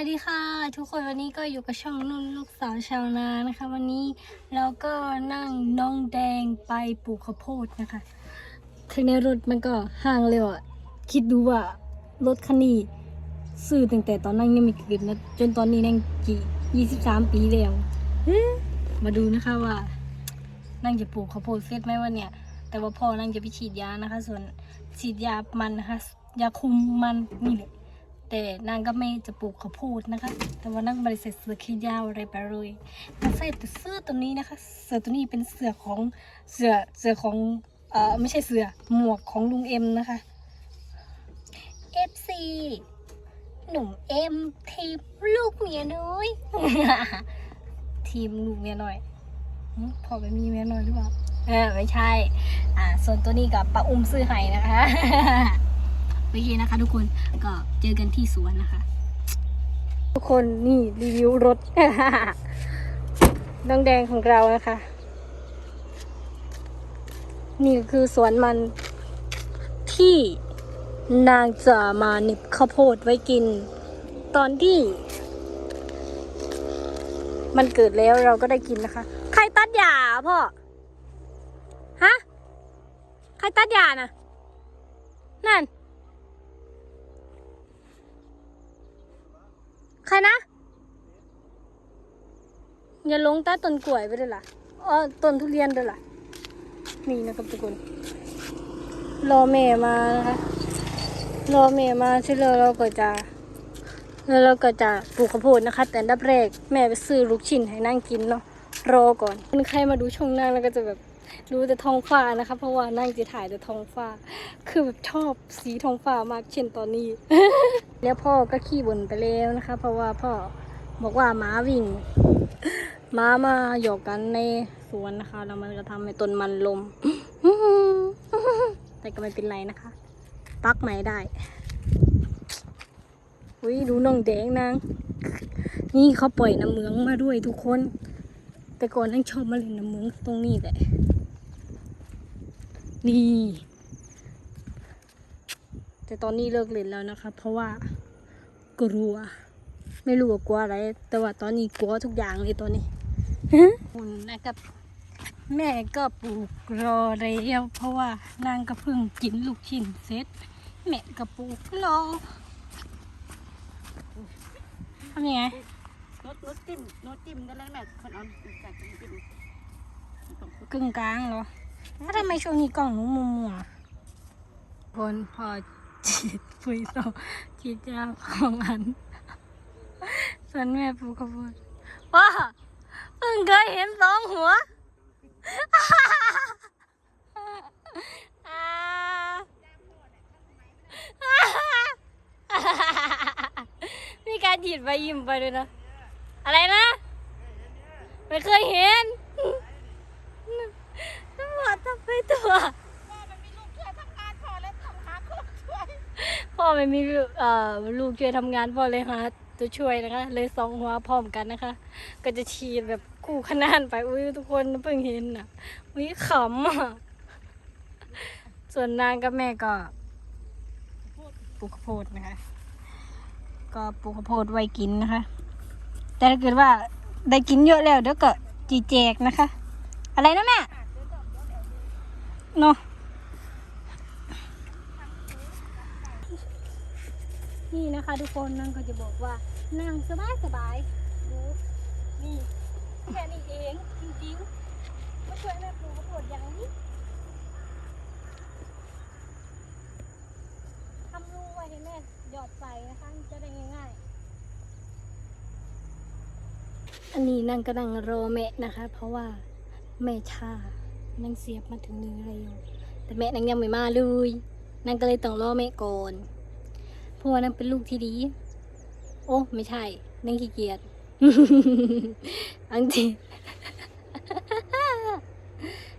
วัสดีค่ะ ทุกคนวันนี้ก็อยู่กับช่องนุ่นลูกสาวชาวนานะคะ วันนี้เราก็นั่งน้องแดงไปปลูกข้าวโพดนะคะถึงในรถมันก็ห่างเลยอะคิดดูว่ารถคันนี้ซื้อตั้งแต่ตอนนั่งยังไม่เกิดนะจนตอนนี้นั่งกี่ยี่สิบสามปีแล้วมาดูนะคะว่า นั่งจะปลูกข้าวโพดเสร็จไหมวันเนี่ย แต่ว่าพ่อนั่งจะไปฉีดยานะคะ ส่วนฉีดยามันนะคะยาคุมมันนี่แหละ แต่นางก็ไม่จะปลูกข้าวโพดนะคะ แต่ว่านางบริเสธเสือแขนยาวอะไรไปเลยนางใส่แต่เสื้อตัวนี้นะคะ เสื้อตัวนี้เป็นเสื้อของเสื้อเสื้อของเอ่อไม่ใช่เสื้อหมวกของลุงเอ็มนะคะ FC หนุ่มเอ็มทีมลูกเมียน้อยทีมลูกเมียน้อยพอไปมีเมียน้อยหรือเปล่าไม่ใช่ อ่า ส่วนตัวนี้กับปลาอุ้มซื้อไห้นะคะ โอเคนะคะ ทุกคนก็เจอกันที่สวนนะคะ ทุกคนนี่รีวิวรถ น้องแดงของเรานะคะ นี่คือสวนมันที่นางจะมาหนิบข้าวโพดไว้กิน ตอนที่ มันเกิดแล้วเราก็ได้กินนะคะ ใครตัดหญ้าพ่อ ฮะ ใครตัดหญ้าน่ะนั่น ใครนะ อย่าลงใต้ต้นกล้วยไปด้วยล่ะเออต้นทุเรียนด้วยล่ะ นี่นะครับทุกคน รอแม่มานะคะ รอแม่มาเสร็จแล้วเราก็จะแล้วเราก็จะปลูกข้าวโพดนะคะ แต่ดับแรกแม่ไปซื้อลูกชิ้นให้นั่งกินเนาะรอก่อนใครมาดูช่องนั่งแล้วก็จะแบบ ดูแต่ท้องฟ้านะคะเพราะว่านั่งจะถ่ายแต่ท้องฟ้า คือแบบชอบสีท้องฟ้ามากเช่นตอนนี้ แล้วพ่อก็ขี่บนไปแล้วนะคะ เพราะว่าพ่อบอกว่าม้าวิ่งม้ามาหยอกกันในสวนนะคะ แล้วมันก็ทำให้ต้นมันลม แต่ก็ไม่เป็นไรนะคะปักใหม่ได้อุ้ยดูน้องแดงนางนี่เขาปล่อยน้ำเมืองมาด้วยทุกคน แต่ก่อนนั่งชอบมาเล่นน้ำเมืองตรงนี้แหละ นี่ แต่ตอนนี้เลิกเล่นแล้วนะคะ เพราะว่ากลัว ไม่รู้ว่ากลัวอะไร แต่ว่าตอนนี้กลัวทุกอย่างเลยตอนนี้คุณนะครับ แม่ก็ปลูกรอแล้วเพราะว่านางก็เพิ่งกินลูกชิ้นเสร็จแม่ก็ปลูกรอทำยังไงนดนดจิ้มนดจิ้มได้แล้วแม่คนเอาจากจิ้มจิ้มต้องขุดกึ่งกลางเหรอ แล้วทำไมช่วงนี้กล่องหนูมัวมัวๆคนพอฉีดปุ๋ยต่อฉีดยาของอันส่วนแม่ปลูกข้าวโพดว้าเพิ่งเคยเห็นสองหัวมีการฉีดไปยิ้มไปด้วยนะ อะไรนะ ไม่เคยเห็น ตำรวจทำไปตัว พ่อมันมีลูกช่วยทำงานพ่อเลยทำหาคนช่วย พ่อ ไม่มีลูกเอ่อลูกช่วยทำงานพ่อเลยหาตัวช่วยนะคะ เลยสองหัวพร้อมกันนะคะ ก็จะฉีดแบบคู่ขนานไปอุ้ยทุกคนเพิ่งเห็นน่ะอุ้ยขำอะส่วนนางกับแม่ก็ปลูกข้าวโพดนะคะ ก็ปลูกข้าวโพดไว้กินนะคะ แต่ถ้าเกิดว่าได้กินเยอะแล้วเดี๋ยวก็จีแจกนะคะ อะไรนะแม่เนาะ นี่นะคะ ทุกคนนั่งก็จะบอกว่านั่งสบายสบายดูนี่แค่นี้เองจริงๆมาช่วยแม่ปลูกข้าวดอย่างนี้ทำรูไว้ให้แม่หยอดใส่นะคะจะได้ง่ายๆ อันนี้นั่งก็นั่งรอแม่นะคะ เพราะว่าแม่ชานั่งเสียบมาถึงนึ่งเร็วแต่แม่นั่งยังไม่มาเลยนั่งก็เลยต้องรอแม่ก่อน เพราะว่านั่นเป็นลูกที่ดี โอ้ ไม่ใช่นั่งขี้เกียจอังจริง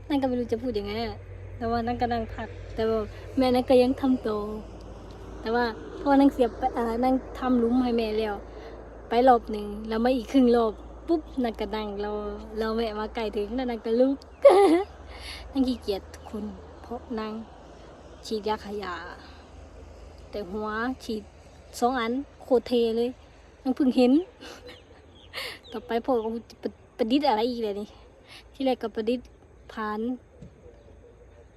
นั่นก็ไม่รู้จะพูดยังไงแต่ว่านั่นก็นั่งพัก แต่ว่าแม่นั่นก็ยังทำโต แต่ว่าพ่อนั่งเสียบไปอ่านั่งทำหลุมให้แม่แล้ว ไปรอบหนึ่งแล้วมาอีกครึ่งรอบปุ๊บนั่นก็นั่งเราเราแม่มาไกลถึงนั่นนั่นก็ลุกนั่งขี้เกียจทุกคนเพราะนั่งฉีดยาขยะ แต่หัวฉีดสองอันโคเทเลยยังเพิ่งเห็น ต่อไปพ่อก็ประดิษฐ์อะไรอีกเลยนี่ ที่แรกก็ประดิษฐ์ผาน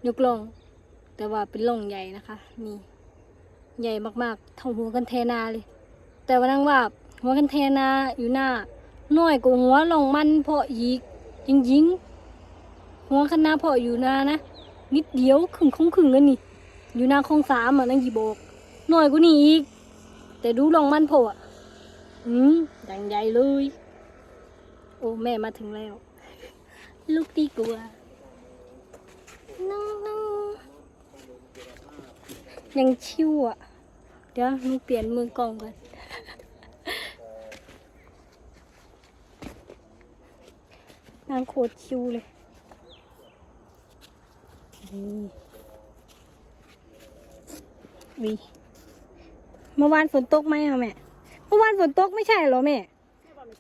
ยกล่องแต่ว่าเป็นล่องใหญ่นะคะนี่ใหญ่มากๆเท่าหัวกันเทนาเลย แต่ว่านั่งว่าหัวกันเทนาอยู่หน้าน้อยกว่าหัวล่องมันเพาะอีกจริงๆหัวคันนาเพาะอยู่หนานะนิดเดียวครึ่งของขึงแล้วนี่ อยู่หน้าคลองสามอะนั่งกี่โบก น้อยกว่านี้อีก แต่ดูล่องมันเพาะอะอืมดังใหญ่เลย โอ้แม่มาถึงแล้ว ลูกดีกว่าน้องน้องยังชิวอะ เดี๋ยวหนูเปลี่ยนมือกล้องก่อนนางโคตรชิวเลยนี่วิ เมื่อวานฝนตกไหมอะแม่ เมื่อวานฝนตกไม่ใช่เหรอแม่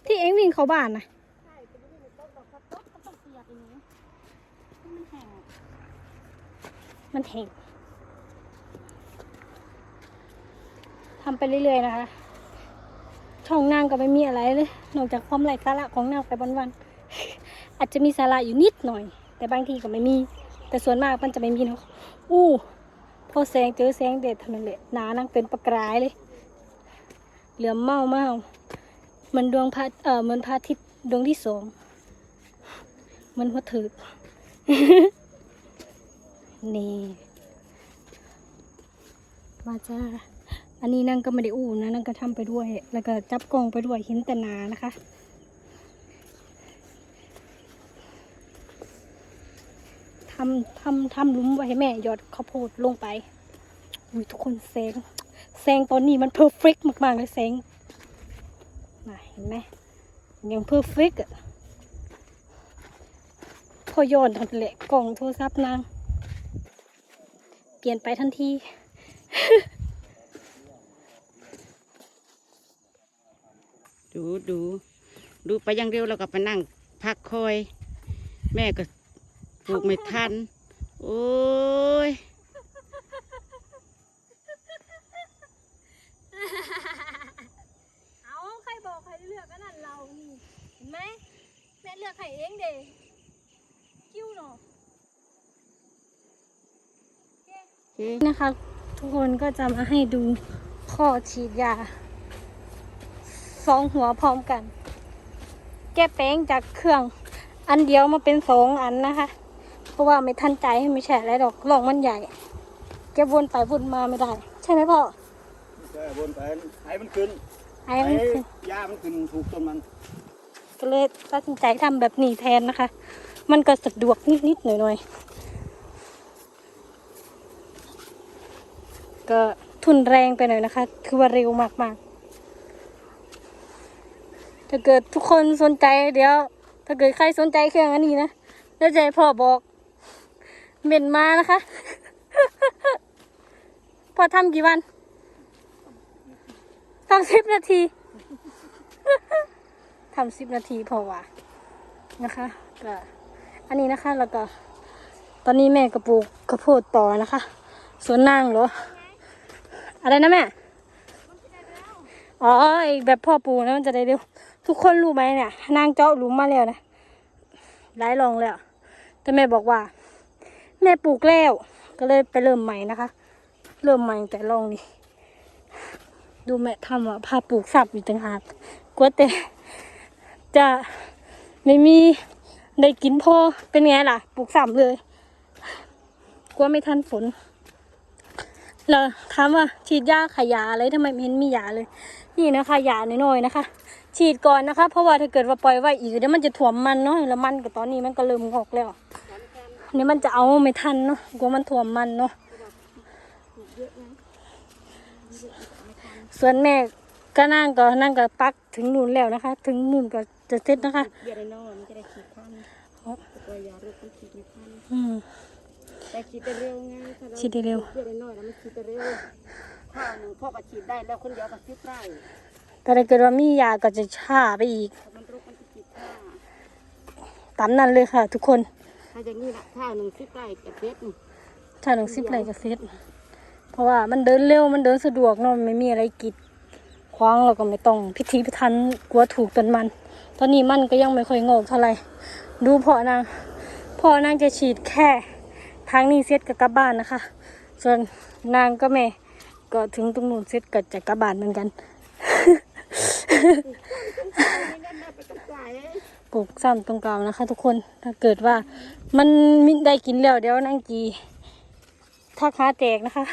ที่เอ็งวิ่งเขาบ้านนะใช่เป็นที่มันต้นดอกต้นก็ต้องเปียกอย่างนี้มันแห้งมันแห้งทำไปเรื่อยๆนะคะ ช่องนางก็ไม่มีอะไรเลย นอกจากความไร้สาระของนางไปวันๆอาจจะมีสาระอยู่นิดหน่อย แต่บางทีก็ไม่มี แต่ส่วนมากมันจะไม่มีเนาะอู้ พอแสงเจอแสงเด็ดเท่านั้นแหละหนานางเป็นประกายเลย เหลือมเมาเมามันดวงพระเออเหมันพระอาทิตย์ดวงที่สองมันหัวถือนี่มาจ้าอันนี้นั่งก็ไม่ได้อู้นะนั่งก็ทำไปด้วย แล้วก็จับกล้องไปด้วยเห็นแต่นานะคะำทำทำลุ้มไว้ให้แม่หยอดข้าวโพดลงไปอุ้ยทุกคนแสงแสงตอนนี้มันเพอร์เฟกมากๆเลยแสงน่ะเห็นไหมยังเพอร์เฟกอะพอโยนทันแหละกล่องโทรศัพท์นาง เปลี่ยนไปทันทีดูดูดูไปอย่างเดียวเราก็ไปนั่งพักคอย แม่ก็ ปลูกไม่ทัน โอ้ยเอาใครบอกใครเลือกก็นั่นเรานี่เห็นไหมแม่เลือกใครเองเด้กิ้วเนาะโอเคนะคะ ทุกคนก็จะมาให้ดูข้อฉีดยาสองหัวพร้อมกัน แก้แป้งจากเครื่อง อันเดียวมาเป็นสองอันนะคะ เพราะว่าไม่ทันใจให้ไม่ใช่อะไรดอกลองมันใหญ่แกวนไปวนมาไม่ได้ ใช่ไหมพ่อใช่บนไปให้มันขึ้นไอ้ให้มันคือหญ้ามันขึ้นถูกต้นมัน ก็เลยตัดสินใจทำแบบนี้แทนนะคะ มันก็สะดวกนิดๆหน่อยๆก็ทุนแรงไปหน่อยนะคะ คือว่าเร็วมากๆ ถ้าเกิดทุกคนสนใจเดี๋ยว ถ้าเกิดใครสนใจเครื่องอันนี้นะแล้วจะให้พ่อบอก เหม่นมานะคะ พอทำกี่วันทำสิบนาทีทำสิบนาทีพอว่ะนะคะก็อันนี้นะคะแล้วก็ ตอนนี้แม่กระปูกข้าวโพดต่อนะคะสวนนางเหรอ อะไรนะแม่อ๋อไอแบบพ่อปูนะมันจะได้เร็ว ทุกคนรู้ไหมเนี่ยนางเจาะหลุมมาแล้วนะหลายรองแล้ว แต่แม่บอกว่า แม่ปลูกแล้ว ก็เลยไปเริ่มใหม่นะคะ เริ่มใหม่แต่ลองนี่ดูแม่ทำอะพาปลูกสับอยู่ต่างหากกลัวแต่จะไม่มีได้กินพอเป็นไงล่ะ ปลูกสับเลยกลัวไม่ทันฝนแล้วถามว่าฉีดยาขายาอะไรทำไมม่เห็นมียาเลย นี่นะคะยาน้อยๆนะคะ ฉีดก่อนนะคะ เพราะว่าถ้าเกิดว่าปล่อยไว้อีกเดี๋ยวมันจะถ่วมมันเนาะแล้วมันก็ตอนนี้มันก็เริ่มงอกแล้ว นนี่มันจะเอาไม่ทันเนาะกลัวมันถ่วมมันเนาะส่วนแม่ก็นั่งก็นั่งก็ปักถึงนู่นแล้วนะคะ ถึงนู่นก็จะเสร็จนะคะเบียร์ได้น้อยมันจะได้ขีดทันตัวยาลูกมันขีดไม่ทันอืมแต่ขีดได้เร็วไงถ้าเราฉีดได้เร็วเบียร์ได้น้อยแล้วมันขีดได้เร็วข้าวหนึ่งพ่อก็ฉีดได้แล้วคนเดียวก็คิดได้แต่ถ้าเกิดว่ามียาก็จะช้าไปอีกแต่มันลูกมันจะขีดท่าตามนั้นเลยค่ะ ทุกคน ถ้าอย่างนี้ละข้าวหนึ่งคิดได้แต่เพชรนี่ถ้าหนังซิปอะไรก็เซ็ตเพราะว่ามันเดินเร็วมันเดินสะดวกเนาะไม่มีอะไรกิดคว้างเราก็ไม่ต้องพิธีพิธันกลัวถูกต้นมัน ตอนนี้มันก็ยังไม่ค่อยงอกเท่าไหร่ดูพ่อนางพ่อนางจะฉีดแค่ทางนี้เสร็จก็กลับบ้านนะคะ ส่วนนางก็แม่ก็ถึงตรงนู้นเสร็จก็จะกลับบ้านเหมือนกัน ปลูกซ้ำตรงกลางนะคะ ทุกคนถ้าเกิดว่ามันมิได้กินแล้วเดี๋ยวนางจีถ้าขาแตกนะคะ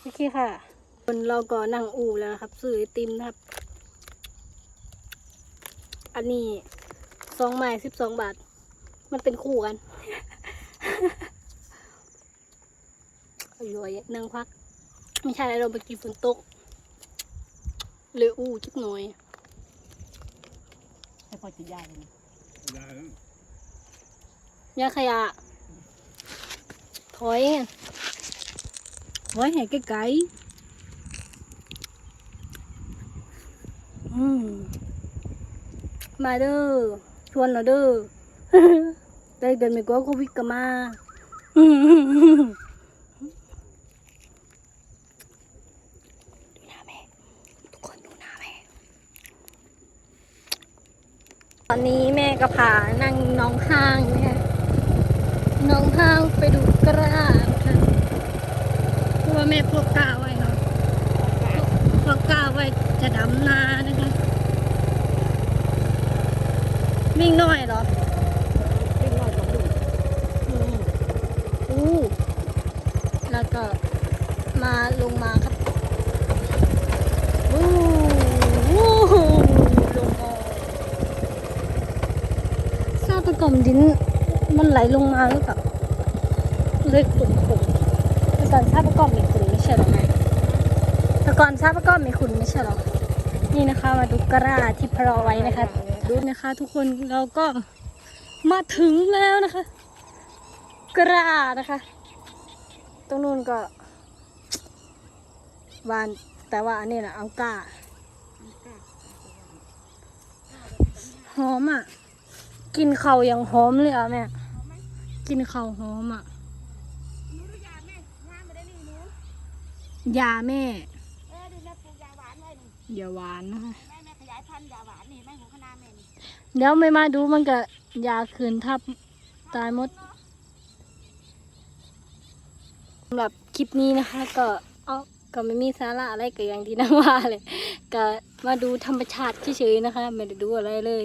โอเคค่ะคนเราก็นั่งอู่แล้วนะครับ ซื้อติมนะครับ อันนี้สองไม้สิบสองบาท มันเป็นคู่กันอร่อยนั่งพัก ไม่ใช่เราไปกินฝนตก เลยอู้จิกหน่อย ให้พ่อจะย่ายเลยนะยาแล้วยาขยะ ถอยไงถอยให้ไกลๆอืมมาเด้อชวนเราเด้อได้เดินไม่กลัวโควิดก็มา ดูหน้าแม่ ทุกคนดูหน้าแม่ ตอนนี้แม่ก็พานั่งน้องห้างนะคะน้องห้างไปดูกระดาษค่ะเพราะว่าแม่พวกกาไว้เนาะพวกกาไว้จะดำนานะคะวิ่งหน่อยเหรอเป็นร้อยสองลูอู้แล้วก็มาลงมาครับอู้วู้ลงมาซาตะกอ มดินมันไหลลงมาหรือเปล่าเลยขุ่นขุ่นแต่ก่อนซาตะกอมมีขุ่นไม่ใช่หรอแม่แต่ก่อนซาตะกอมมีขุ่นไม่ใช่หรอนี่นะคะ มาดูกระดาษที่พาะไว้นะคะ ดูนะคะ ทุกคนเราก็มาถึงแล้วนะคะ กระดาษนะคะ ตรงนู้นก็วานแต่ว่าอันนี้นะเอาก้าหอมอะ กินเข่าวยังหอมเลยอะแม่ กินเข่าวหอมอะยาแม่เออดูแม่ปลูกยาหวานไว้นี่อย่าหวานนะคะแม่แม่ขยายพันธุ์ยาหวานนี่แม่หัวคะนาแม่นี่เดี๋ยวไม่มาดูมันก็ยาคืนทับตายหมดสำหรับคลิปนี้นะคะ ก็เอ้าก็ไม่มีสาระอะไรก็อย่างที่นั่งว่าเลย ก็มาดูธรรมชาติเฉยๆนะคะ ไม่ได้ดูอะไรเลย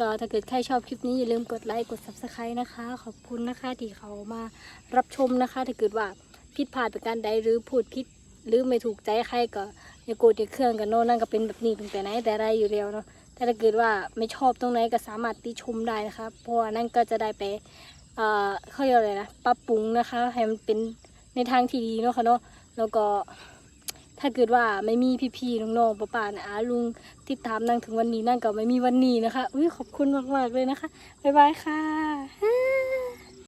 ก็ถ้าเกิดใครชอบคลิปนี้อย่าลืมกดไลค์กด subscribe นะคะ ขอบคุณนะคะที่เขามารับชมนะคะ ถ้าเกิดว่าผิดพลาดประการใดหรือพูดผิดหรือไม่ถูกใจใครก็อย่าโกรธอย่าเครื่องกันโน่นนั่นก็เป็นแบบนี้ตั้งแต่ไหนแต่ไรอยู่แล้วเนาะแต่ถ้าเกิดว่าไม่ชอบตรงไหนก็สามารถติชมได้นะคะเพราะว่านั่นก็จะได้ไปเอ่อเขาเรียกอะไรนะปรับปรุงนะคะให้มันเป็นในทางที่ดีเนาะค่ะเนาะแล้วก็ ถ้าเกิดว่าไม่มีพี่ๆน้องๆป้าๆนะอาลุงติดตามนั่งถึงวันนี้นั่งก็ไม่มีวันนี้นะคะอุ้ยขอบคุณมากๆเลยนะคะบ๊ายบายค่ะ